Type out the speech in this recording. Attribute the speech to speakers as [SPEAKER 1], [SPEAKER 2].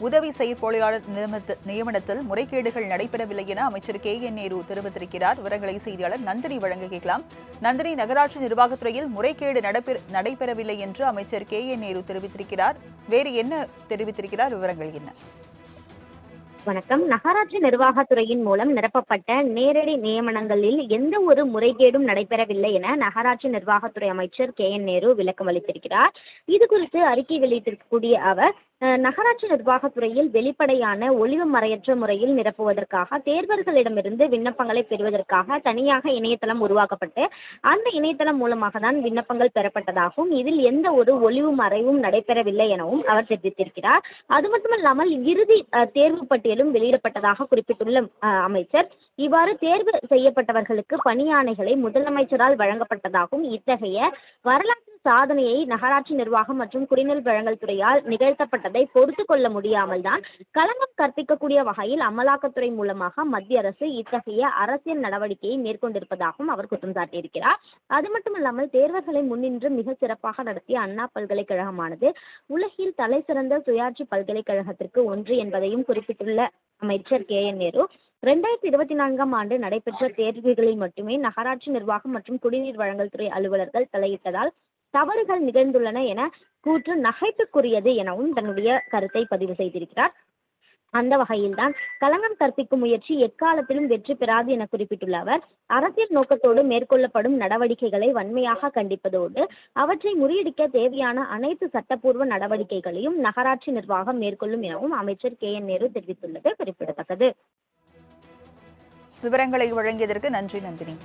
[SPEAKER 1] உதவி செயற்பொழியாளர் நியமனத்தில் முறைகேடுகள் நடைபெறவில்லை என அமைச்சர் கே என் நேரு தெரிவித்திருக்கிறார். விவரங்களை செய்தியாளர் நந்தினி வழங்க கேட்கலாம் நந்தினி நகராட்சி நிர்வாகத்துறையில் முறைகேடு நடைபெற- நடைபெறவில்லை என்று அமைச்சர் கே என் நேரு தெரிவித்திருக்கிறார். வேறு என்ன தெரிவித்திருக்கிறார்? விவரங்கள் என்ன?
[SPEAKER 2] வணக்கம். நகராட்சி நிர்வாகத்துறையின் மூலம் நிரப்பப்பட்ட நேரடி நியமனங்களில் எந்த ஒரு முறைகேடும் நடைபெறவில்லை என நகராட்சி நிர்வாகத்துறை அமைச்சர் கே என் நேரு விளக்கம் அளித்திருக்கிறார். இது குறித்து அறிக்கை வெளியிட்டிருக்கக்கூடிய அவர் நகராட்சி நிர்வாகத்துறையில் வெளிப்படையான ஒளிவு மறையற்ற முறையில் நிரப்புவதற்காக தேர்வர்களிடமிருந்து விண்ணப்பங்களை பெறுவதற்காக தனியாக இணையதளம் உருவாக்கப்பட்டு அந்த இணையதளம் மூலமாக தான் விண்ணப்பங்கள் பெறப்பட்டதாகவும் இதில் எந்த ஒரு ஒளிவு மறைவும் நடைபெறவில்லை எனவும் அவர் தெரிவித்திருக்கிறார். அது மட்டுமல்லாமல் இறுதி தேர்வு பட்டியலும் வெளியிடப்பட்டதாக குறிப்பிட்டுள்ள அமைச்சர் இவ்வாறு தேர்வு செய்யப்பட்டவர்களுக்கு பணியாணைகளை முதலமைச்சரால் வழங்கப்பட்டதாகவும் இத்தகைய வரலாற்று சாதனையை நகராட்சி நிர்வாகம் மற்றும் குடிநீர் வழங்கல் துறையால் நிகழ்த்தப்பட்டதை பொறுத்து கொள்ள முடியாமல் தான் களங்கம் கற்பிக்கக்கூடிய வகையில் அமலாக்கத்துறை மூலமாக மத்திய அரசு இத்தகைய அரசியல் நடவடிக்கையை மேற்கொண்டிருப்பதாகவும் அவர் குற்றம் சாட்டியிருக்கிறார். அது மட்டுமல்லாமல் தேர்வுகளை முன்னின்று மிக சிறப்பாக நடத்திய அண்ணா பல்கலைக்கழகமானது உலகில் தலை சிறந்த சுயாட்சி பல்கலைக்கழகத்திற்கு ஒன்று என்பதையும் குறிப்பிட்டுள்ள அமைச்சர் கே. என். நேரு. ரெண்டாயிரத்தி இருபத்தி நான்காம் ஆண்டு நடைபெற்ற தேர்வுகளில் மட்டுமே நகராட்சி நிர்வாகம் மற்றும் குடிநீர் வழங்கல் துறை அலுவலர்கள் தலையிட்டதால் தவறுகள் நிகழ்ந்துள்ளன என கூற்று நகைப்புக்குரியது எனவும் தன்னுடைய கருத்தை பதிவு செய்திருக்கிறார். அந்த வகையில்தான் களங்கம் கற்பிக்கும் முயற்சி எக்காலத்திலும் வெற்றி பெறாது என குறிப்பிட்டுள்ள அவர் அரசியல் நோக்கத்தோடு மேற்கொள்ளப்படும் நடவடிக்கைகளை வன்மையாக கண்டிப்பதோடு அவற்றை முறியடிக்க தேவையான அனைத்து சட்டப்பூர்வ நடவடிக்கைகளையும் நகராட்சி நிர்வாகம் மேற்கொள்ளும் எனவும் அமைச்சர் கே. என். நேரு தெரிவித்துள்ளது. குறிப்பிடத்தக்கது.
[SPEAKER 1] விவரங்களை வழங்கியதற்கு நன்றி நந்தினி.